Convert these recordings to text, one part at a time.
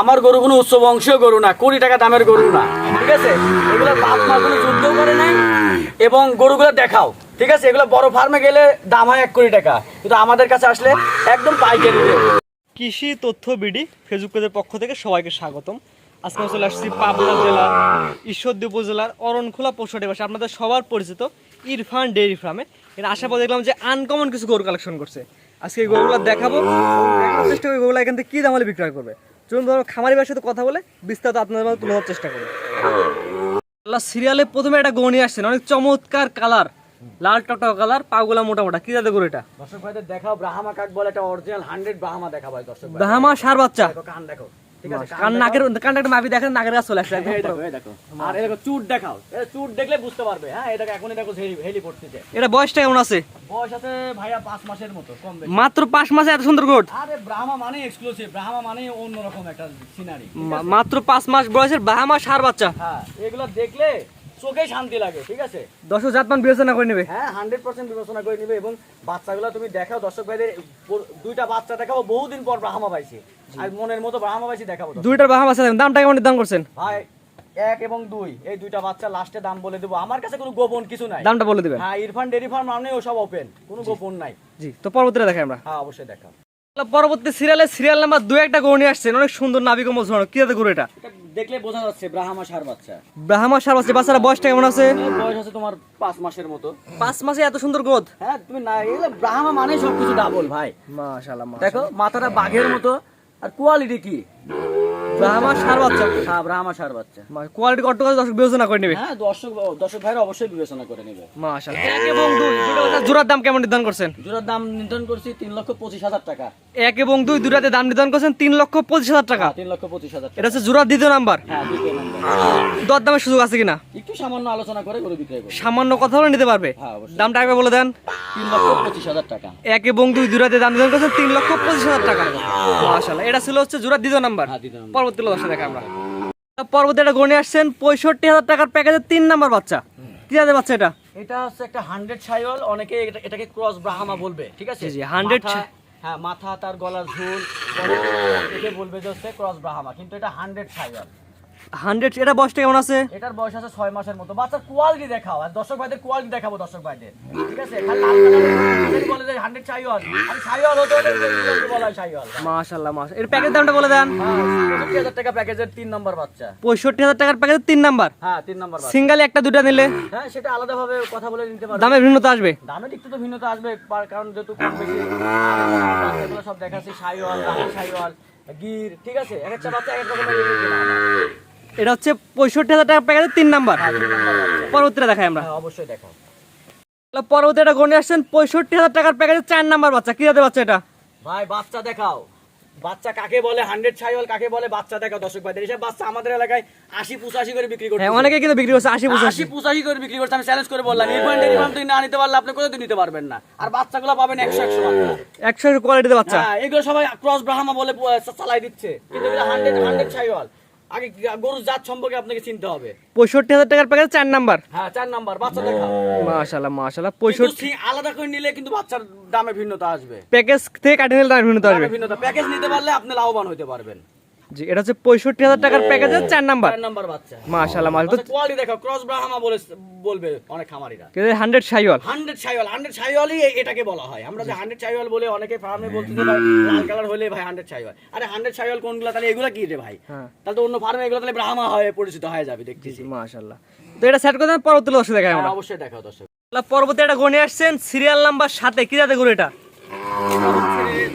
আমার গরু কোনো উচ্চ বংশীয় গরু না কোটি টাকা দামের গরু না, ঠিক আছে? এগুলো বাপ মা কোনো যুদ্ধ করে নাই এবং গরুগুলো দেখাও, ঠিক আছে? এগুলো বড় ফার্মে গেলে দাম হয় এক কোটি টাকা, কিন্তু আমাদের কাছে আসলে একদম পাইকারি কৃষি তথ্য বিডি ফেসবুক পেজের পক্ষ থেকে সবাইকে স্বাগতম। আজকে চলে আসছি পাবনা জেলা, ঈশ্বরদী উপজেলার অরণখোলা পশুহাটে বসে আপনাদের সবার পরিচিত ইরফান ডেয়ারি ফার্মে। এর আশা পর দেখলাম যে আনকমন কিছু গরু কালেকশন করছে। আজকে গরুগুলো দেখাবো। চেষ্টা করি গরুগুলো এখান থেকে কী দাম হলে বিক্রয় করবে। চলুন ধরো খামারি ভাইয়ের সাথে কথা বলে বিস্তারিত আপনাদের মধ্যে তুলে ধরার চেষ্টা করি। আল্লাহ সিরিয়ালে প্রথমে একটা গনি আসছে আসছেন। অনেক চমৎকার কালার। লাল টকটক কালার পাগুলা মোটা মোটা। কি যাতে করে এটা? দর্শক ভাইদের দেখাও ব্রাহ্মা কাক বলে একটা অরিজিনাল হান্ড্রেড ব্রাহ্মা দেখা ভাই দর্শক ভাই। বাহামা সার বাচ্চা। দেখো কান দেখো। নাকের কানটা একটা মাপি দেখেন নাকের কাছে চলে আসছে আর এই চুট দেখাও। চুট দেখলে বুঝতে পারবে। হ্যাঁ দেখো হেলি পড়তেছে। এটা বয়সটা কেমন আছে? বয়স আছে ভাইয়া পাঁচ মাসের মতো কম মাত্র পাঁচ মাসে এত সুন্দর গোট? আরে ব্রাহ্মা মানে এক্সক্লুসিভ ব্রাহ্মা মানে অন্যরকম একটা সিনারি মাত্র পাঁচ মাস বয়সের বাহামা সার বাচ্চা। হ্যাঁ এগুলো দেখলে চোখে শান্তি লাগে ঠিক আছে? দর্শক জাতমান বিবেচনা করে নেবে। হ্যাঁ হান্ড্রেড পার্সেন্ট বিবেচনা করে নিবে এবং বাচ্চাগুলো তুমি দেখাও দর্শক ভাইদের দুইটা বাচ্চা দেখাবো বহুদিন পর ব্রাহ্মা পাইছি। আর মনের মতো ব্রাহ্মা পাইছি দেখাবো। দুইটার বাহামা আছে দামটা কেমন নির্ধারণ করছেন? ভাই এক এবং দুই এই দুইটা বাচ্চা লাস্টে দাম বলে দেবো। আমার কাছে কোনো গোপন কিছু নাই। দামটা বলে দিবেন। হ্যাঁ ইরফান ডেরি ফার্ম মানে সব ওপেন কোনো গোপন নাই। জি তো পরবর্তীটা দেখাই আমরা। হ্যাঁ অবশ্যই দেখাও পরবর্তী সিরিয়ালে সিরিয়াল নাম্বার দুই একটা গরু নিয়ে আসছেন। অনেক সুন্দর নাবি কমল ঝরো কি গরু এটা দেখলে বোঝা যাচ্ছে ব্রাহ্মা সার বাচ্চা। ব্রাহ্মা সার বাচ্চা বাচ্চারা বয়সটা কেমন আছে? বয়স আছে তোমার পাঁচ মাসের মতো। পাঁচ মাসে এত সুন্দর গ্রোথ হ্যাঁ তুমি না এগুলো ব্রাহ্মা মানে সবকিছু ডাবল ভাই। মাশাআল্লাহ দেখো মাথাটা বাঘের মতো। আর কোয়ালিটি কি? সার বাচ্চা। হ্যাঁ ব্রাহ্মা সার বাচ্চা। কোয়ালিটি কত করে দর্শক বিবেচনা করে নেবে? হ্যাঁ দর্শক দর্শক ভাইরা অবশ্যই বিবেচনা করে নেবে। মাশাআল্লাহ। এক এবং দুই জোড়ার দাম কেমন নির্ধারণ করছেন? জোড়ার দাম নির্ধারণ করছি তিন লক্ষ পঁচিশ হাজার টাকা। এক এবং দুই দুটাতে দাম নির্ধারণ করছেন তিন লক্ষ পঁচিশ হাজার টাকা। তিন লক্ষ পঁচিশ হাজার এটা হচ্ছে জোড়ার দ্বিতীয় নাম্বার। হ্যাঁ দ্বিতীয় নম্বর। দর দামের সুযোগ আছে কিনা? একটু সামান্য আলোচনা করে গরু বিক্রয় করব। সামান্য কথা বলে নিতে পারবে? হ্যাঁ দামটা একবার বলে দেন। তিন লক্ষ পঁচিশ হাজার টাকা। এক এবং দুই জোড়াতে দাম নির্ধারণ করছেন তিন লক্ষ পঁচিশ হাজার টাকা। মাশাআল্লাহ এটা ছিল হচ্ছে জোড়ার হ্যাঁ দ্বিতীয় নম্বর। পরবর্তী দশটা দেখা আমরা। পরবর্তী একটা গণে আসছেন পঁয়ষট্টি হাজার টাকার প্যাকেজের তিন নাম্বার বাচ্চা। কি জাতের বাচ্চা এটা। এটা হচ্ছে একটা হান্ড্রেড সাইওয়াল অনেকে এটাকে ক্রস ব্রাহামা বলবে ঠিক আছে? জি, হান্ড্রেড হ্যাঁ মাথা তার গলার ঝুল এটা একে বলবে যে হচ্ছে ক্রস ব্রাহামা কিন্তু এটা হান্ড্রেড সাইওয়াল। হান্ড্রেড এটা বয়সটা কেমন আছে? এটার বয়স আছে ছয় মাসের মতো। বাচ্চার কোয়ালিটি দেখাও আর দর্শক ভাইদের কোয়ালিটি দেখাবো দর্শক ভাইদের। ঠিক আছে? বলে যে হান্ড্রেড সাইওয়াল আর সাইওয়াল হতে হলে বলা হয় সাইওয়াল মাশাআল্লাহ মাশা এর প্যাকেজ দামটা বলে দেন। পঁয়ষট্টি হাজার টাকা প্যাকেজের তিন নম্বর বাচ্চা। পঁয়ষট্টি হাজার টাকার প্যাকেজের তিন নাম্বার হ্যাঁ তিন নম্বর বাচ্চা। সিঙ্গালে একটা দুটা নিলে? হ্যাঁ সেটা আলাদাভাবে কথা বলে নিতে পারবে। দামে ভিন্নতা আসবে? দামের একটু তো ভিন্নতা আসবে কারণ যেহেতু কম বেশি সব দেখাচ্ছি সাইওয়াল রাহি সাইওয়াল গির ঠিক আছে? এক একটা বাচ্চা এক এক রকমের হয়। এটা হচ্ছে পঁয়ষট্টি হাজার টাকার প্যাকেজের তিন নাম্বার। পরবর্তীটা দেখাই আমরা। হ্যাঁ অবশ্যই দেখাও। পরবর্তী একটা গণে আসছেন পঁয়ষট্টি হাজার টাকার প্যাকেজের চার নাম্বার বাচ্চা। কি জাতের বাচ্চা এটা? ভাই বাচ্চা দেখাও। বাচ্চা কাকে বলে? হান্ড্রেড সাইওয়াল কাকে বলে? বাচ্চা দেখাও দর্শক ভাইদের। বাচ্চা আমাদের এলাকায় আশি পঁচাশি করে বিক্রি করছে হ্যাঁ অনেকে কিন্তু বিক্রি করছে আশি আশি পঁচাশি পঁচাশি করে বিক্রি করছে আমি চ্যালেঞ্জ করে বললাম। না নিতে পারলে আপনি কোথাও নিতে পারবেন না। আর বাচ্চাগুলো পাবেন একশো একশো বাচ্চা একশো বাচ্চা। হ্যাঁ এগুলো সবাই ক্রস ব্রাহ্মা বলে চালাই দিচ্ছে। কিন্তু হান্ড্রেড হান্ড্রেড আগে গরুর জাত সম্পর্কে আপনাকে চিনতে হবে? পঁয়ষট্টি হাজার টাকার প্যাকেজ চার নাম্বার। হ্যাঁ চার নাম্বার বাচ্চা দেখা। মাশাল্লাহ মাশাল্লাহ পঁয়ষট্টি আলাদা করে নিলে কিন্তু বাচ্চার দামে ভিন্নতা আসবে। প্যাকেজ থেকে কাটিয়ে নিলে দামে ভিন্নতা আসবে। ভিন্নতা। প্যাকেজ নিতে পারলে আপনি লাভবান হতে পারবেন। জি এটা হচ্ছে পঁয়ষট্টি হাজার টাকার প্যাকেজের চার নাম্বার। চার নাম্বার বাচ্চা। মাশাল্লাহ মাশাল্লাহ কোয়ালিটি দেখো ক্রস ব্রাহ্মা বলে বলবে অনেক খামারিরা। Hundred Sahiwal. Hundred Sahiwal hundred সাইওয়ালই এটাকে বলা হয়। আমরা যে বলে অনেকে ফার্মে বলতে যে ভাই লাল কালার হলে ভাই হান্ড্রেড সাইওয়াল। আরে হান্ড্রেড সাইওয়াল কোনগুলো তাহলে এগুলো কি রে ভাই? হ্যাঁ। তাহলে তো অন্য ফার্মে এগুলো তাহলে ব্রাহ্মা হয়ে পরিচিত হয়ে যাবে দেখতেছি। মাশাল্লাহ তো এটা সেট করে পরবর্তী দর্শক দেখাই আমরা। হ্যাঁ, অবশ্যই দেখাও দর্শক। পরবর্তী একটা গণে আসছেন সিরিয়াল নাম্বার সাথে কি যাতে গরু এটা?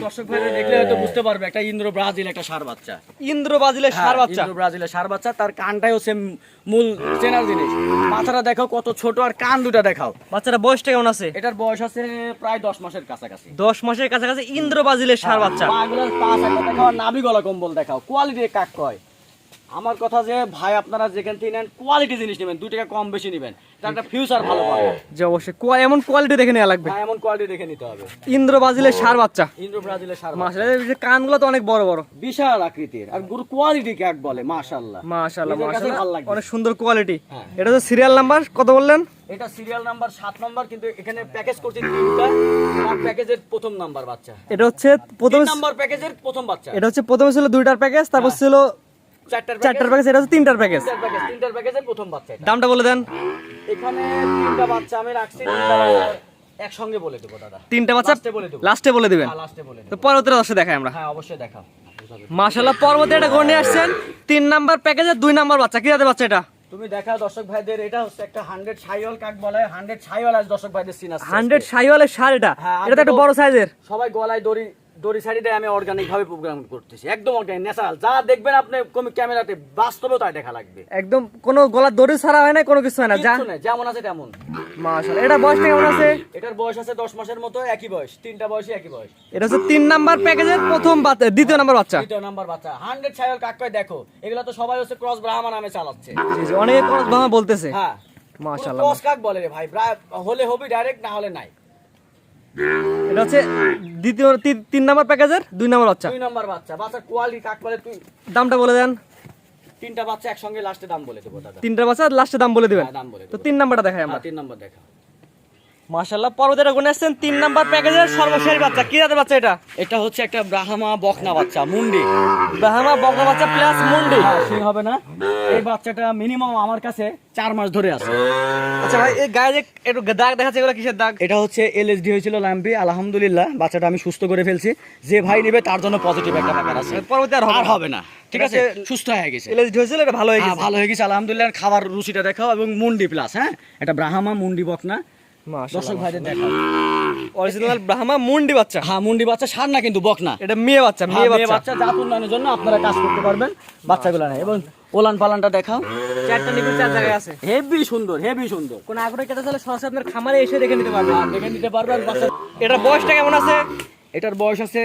দর্শক ভাইরা দেখলে হয়তো বুঝতে পারবে একটা ইন্দ্র ব্রাজিল একটা সার বাচ্চা। ইন্দ্র সার হ্যাঁ, বাচ্চা। ইন্দ্র ব্রাজিলের সার বাচ্চা তার কানটাই হচ্ছে মূল চেনার জিনিস। মাথাটা দেখাও কত ছোট আর কান দুটা দেখাও। বাচ্চাটা বয়সটা কেমন আছে? এটার বয়স আছে প্রায় দশ মাসের কাছাকাছি। দশ মাসের কাছাকাছি ইন্দ্র সার বাচ্চা। একটা দেখাও নাভি গলা কম্বল দেখাও। কোয়ালিটি কাক কয়? আমার কথা যে ভাই আপনারা যেখান থেকে নেন কোয়ালিটি জিনিস নেবেন। দুই টাকা কম বেশি নেবেন। একটা ফিউচার ভালো পাবেন যে অবশ্যই। কোয়া- এমন কোয়ালিটি দেখে নেওয়া লাগবে। হ্যাঁ এমন কোয়ালিটি দেখে নিতে হবে। ইন্দ্র সার বাচ্চা। ইন্দ্র ব্রাজিলের সার মাশাআল্লাহ যে কানগুলো তো অনেক বড় বড়। বিশাল আকৃতির। আর গরু কোয়ালিটি কাক বলে মাশাআল্লাহ। মাশাআল্লাহ নিজের কাছেই ভালো মাশাআল্লাহ অনেক সুন্দর কোয়ালিটি হ্যাঁ। এটা তো সিরিয়াল নাম্বার কত বললেন? এটা সিরিয়াল নাম্বার নাম্বার কিন্তু এখানে প্যাকেজ করছি তিনটা। আমার প্যাকেজের প্রথম নাম্বার বাচ্চা। এটা হচ্ছে প্রথম নাম্বার প্যাকেজের প্রথম বাচ্চা। এটা হচ্ছে প্রথমে ছিল দুইটার প্যাকেজ তারপর ছিল চারটার চারটার প্যাকেজ এটা হচ্ছে তিনটার প্যাকেজ তিনটার প্যাকেজ তিনটার প্যাকেজের প্রথম বাচ্চা দামটা বলে দেন। এখানে তিনটা বাচ্চা আমি রাখছি। একসঙ্গে বলে দেবো দাদা। তিনটা বাচ্চা? লাস্টে বলে দেবো। লাস্টে বলে দিবেন? হ্যাঁ লাস্টে বলে তো দেবো পরবর্তী দশে দেখাই আমরা। হ্যাঁ অবশ্যই দেখাও। মাশাআল্লাহ পরবর্তী এটা গড়ে আসছেন। তিন নাম্বার প্যাকেজের দুই নাম্বার বাচ্চা। কি জাতের বাচ্চা এটা? তুমি দেখাও দর্শক ভাইদের এটা হচ্ছে একটা হান্ড্রেড ছাইওয়াল কাক বলে হান্ড্রেড ছাইওয়াল আজ দর্শক ভাইদের সিন আছে হান্ড্রেড সাইওয়ালের সার এটা? হ্যাঁ, এটা তো একটা বড় সাইজের সবাই গলায় দড়ি দড়ি সারি দেয় আমি অর্গানিক ভাবে প্রোগ্রাম করতেছি। একদম অর্গানিক ন্যাচারাল যা দেখবেন আপনি কমি ক্যামেরাতে বাস্তবেও তাই দেখা লাগবে। একদম কোনো গলার দড়ি ছাড়া হয় না কোনো কিছু হয় না যা যেমন আছে তেমন। মাশাআল্লাহ। এটা বয়সটা কেমন আছে? এটার বয়স আছে দশ মাসের মতো একই বয়স। তিনটা বয়সই একই বয়স। এটা হচ্ছে তিন নাম্বার প্যাকেজের প্রথম বাচ্চা দ্বিতীয় নাম্বার বাচ্চা। দ্বিতীয় নাম্বার বাচ্চা। হান্ড্রেড ছাইওয়াল কাক কয় দেখো এগুলা তো সবাই হচ্ছে ক্রস ব্রাহ্মা নামে চালাচ্ছে। জি জি অনেকে ক্রস ভাঙা বলতেছে। হ্যাঁ। মাশাআল্লাহ ক্রস কাক বলে রে ভাই? হলে হবি ডাইরেক্ট না হলে নাই। এটা হচ্ছে দ্বিতীয় তিন নাম্বার প্যাকেজের দুই নাম্বার বাচ্চা। দুই নাম্বার বাচ্চা। বাচ্চার কোয়ালিটি কাক বলে তুই দামটা বলে দেন। তিনটা বাচ্চা একসঙ্গে লাস্টে দাম বলে দেবো দাদা। তিনটা বাচ্চা লাস্টে দাম বলে দিবেন। হ্যাঁ, দাম বলে তো তিন নাম্বারটা দেখায় আমরা। হ্যাঁ, তিন নাম্বার দেখা। মাশাআল্লাহ পর্বতের আসছেন তিন নাম্বার প্যাকেজের সর্বশেষ বাচ্চা। কি জাতের বাচ্চা এটা? এটা হচ্ছে একটা ব্রাহ্মা বকনা বাচ্চা মুন্ডি। বাহামা বকনা বাচ্চা প্লাস মুন্ডি। সেই হবে না। এই বাচ্চাটা মিনিমাম আমার কাছে চার মাস ধরে আছে। আচ্ছা ভাই এই গায়ে যে একটু দাগ দেখাচ্ছে এগুলো কিসের দাগ? এটা হচ্ছে এলএসডি হয়েছিল ল্যাম্পি আলহামদুলিল্লাহ বাচ্চাটা আমি সুস্থ করে ফেলছি। যে ভাই নেবে তার জন্য পজিটিভ একটা ব্যাপার আছে। পরবর্তী আর হবে না। হবে না। ঠিক আছে? সুস্থ হয়ে গেছে। এলএসডি হয়েছিল এটা ভালো হয়ে হ্যাঁ, গেছে। ভালো হয়ে গেছে আলহামদুলিল্লাহ। খাবার রুচিটা দেখাও এবং মুন্ডি প্লাস হ্যাঁ? এটা ব্রাহ্মা মুন্ডি বকনা। দর্শক ভাইদের দেখাও অরিজিনাল ব্রাহ্মা মুন্ডি বাচ্চা। হ্যাঁ মুন্ডি বাচ্চা সার না কিন্তু বকনা এটা মেয়ে বাচ্চা হ্যাঁ, মেয়ে মেয়ে বাচ্চা। বাচ্চা জাত উন্নয়নের জন্য আপনারা কাজ করতে পারবেন বাচ্চাগুলো নেই এবং ওলান পালানটা দেখাও। চারটা নিবিড় চার জায়গায় আছে। হেভি সুন্দর হেভি সুন্দর। কোন আগ্রহ কেটে তাহলে সরাসরি আপনার খামারে এসে দেখে নিতে পারবেন। দেখে নিতে পারবেন এটার বয়সটা কেমন আছে? এটার বয়স আছে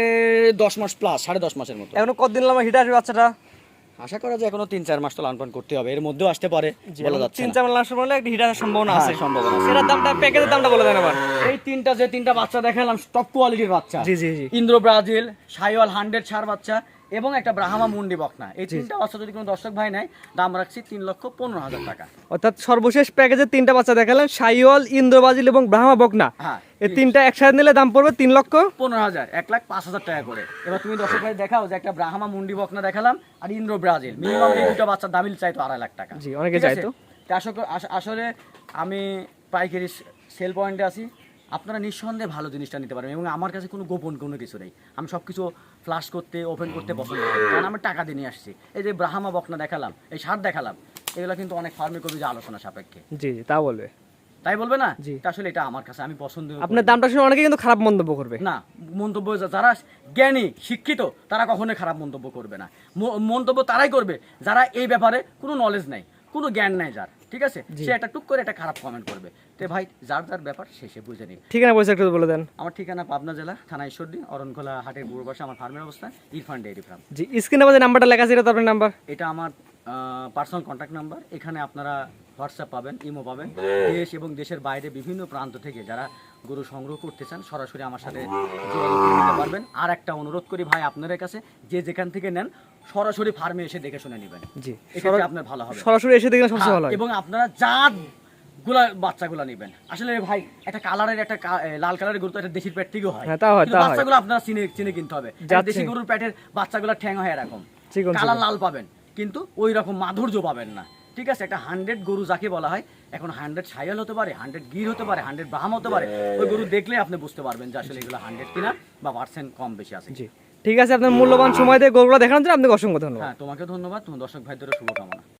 দশ মাস প্লাস সাড়ে দশ মাসের মতো। এখনও কতদিন লাগবে হিটে আসবে বাচ্চাটা? আশা করা যায় এখনও তিন চার মাস তো লালন করতে হবে। এর মধ্যেও আসতে পারে বলা যাচ্ছে তিন চার মাস বললে একটা হিট আসার সম্ভাবনা আছে। সম্ভাবনা। এটার দামটা প্যাকেজের দামটা বলে দেন আবার। এই তিনটা যে তিনটা বাচ্চা দেখালাম টপ কোয়ালিটির বাচ্চা। জি, জি, জি। ইন্দ্র ব্রাজিল সাইওয়াল হান্ড্রেড সার বাচ্চা এবং একটা ব্রাহ্মা মুন্ডি বকনা। এই তিনটা বাচ্চা যদি কোনো দর্শক ভাই নেয় দাম রাখছি তিন লক্ষ পনেরো হাজার টাকা। অর্থাৎ সর্বশেষ প্যাকেজের তিনটা বাচ্চা দেখালেন সাইওয়াল ইন্দ্রবাজিল এবং ব্রাহ্মা বকনা। হ্যাঁ। এই তিনটা একসাথে নিলে দাম পড়বে তিন লক্ষ? পনেরো হাজার এক লাখ পাঁচ হাজার টাকা করে। এবার তুমি দর্শক ভাই দেখাও যে একটা ব্রাহ্মা মুন্ডি বকনা দেখালাম আর ইন্দ্র ব্রাজিল। মিনিমাম এই দুটো বাচ্চার দামিল চাইতো আড়াই লাখ টাকা। জি, অনেকে? চাইতো। আসলে- আমি পাইকারি সেল পয়েন্টে আছি। আপনারা নিঃসন্দেহে ভালো জিনিসটা নিতে পারবেন এবং আমার কাছে কোনো গোপন কোনো কিছু নেই। আমি সব কিছু ফ্লাশ করতে ওপেন করতে পছন্দ করি। কারণ আমি টাকা দিয়ে নিয়ে আসছি। এই যে ব্রাহ্মা বকনা দেখালাম এই সার দেখালাম এগুলো কিন্তু অনেক ফার্মে কবি যে আলোচনা সাপেক্ষে। জি জি তা বলবে। তাই বলবে না? জি। আসলে এটা আমার কাছে আমি পছন্দ আপনার দামটা শুনে অনেকে কিন্তু খারাপ মন্তব্য করবে। না মন্তব্য যারা জ্ঞানী শিক্ষিত তারা কখনোই খারাপ মন্তব্য করবে না। মন্তব্য তারাই করবে যারা এই ব্যাপারে কোনো নলেজ নাই কোনো জ্ঞান নাই যার ঠিক আছে? সে একটা টুক করে একটা খারাপ কমেন্ট করবে। তো ভাই যার যার ব্যাপার সে সে বুঝে নিক। ঠিকানা পয়সা একটু বলে দেন। আমার ঠিকানা পাবনা জেলা থানা ঈশ্বরদী অরণখোলা হাটের পূর্ব পাশে আমার ফার্মের অবস্থান ইরফান ডেয়ারি ফার্ম জি স্ক্রিনে যে নাম্বারটা লেখা আছে এটা তো আপনার নাম্বার এটা আমার পার্সোনাল কন্ট্যাক্ট নাম্বার এখানে আপনারা হোয়াটসঅ্যাপ পাবেন ইমো পাবেন। দেশ এবং দেশের বাইরে বিভিন্ন প্রান্ত থেকে যারা গরু সংগ্রহ করতে চান সরাসরি আমার সাথে যোগাযোগ করে নিতে পারবেন। আর একটা অনুরোধ করি ভাই আপনাদের কাছে যে যেখান থেকে নেন সরাসরি ফার্মে এসে দেখে শুনে নেবেন। জি। এক্ষেত্রে আপনার ভালো হবে। সরাসরি এসে দেখলে সবচেয়ে ভালো হ্যাঁ, এবং আপনারা জাতগুলা বাচ্চাগুলা নেবেন। আসলে ভাই একটা কালারের একটা লাল কালারের গরু তো একটা দেশির পেট থেকেও হয়। হ্যাঁ, তা হয়, কিন্তু তা হয়। বাচ্চাগুলো আপনারা চিনে চিনে কিনতে হবে। দেশি গরুর পেটের বাচ্চাগুলো ঠ্যাং হয় এরকম। কালার লাল পাবেন। কিন্তু ওই রকম মাধুর্য পাবেন না। ঠিক আছে একটা হান্ড্রেড গরু যাকে বলা হয় এখন হান্ড্রেড সাইল হতে পারে হান্ড্রেড গির হতে পারে হান্ড্রেড বাহাম হতে পারে ওই গরু দেখলে আপনি বুঝতে পারবেন যে আসলে এগুলো হান্ড্রেড কিনা বা পার্সেন্ট কম বেশি আছে ঠিক আছে আপনার মূল্যবান সময় দিয়ে গরুগুলো দেখানোর জন্য আপনাকে অসংখ্য ধন্যবাদ। হ্যাঁ তোমাকে ধন্যবাদ তোমার দর্শক ভাইদের শুভকামনা।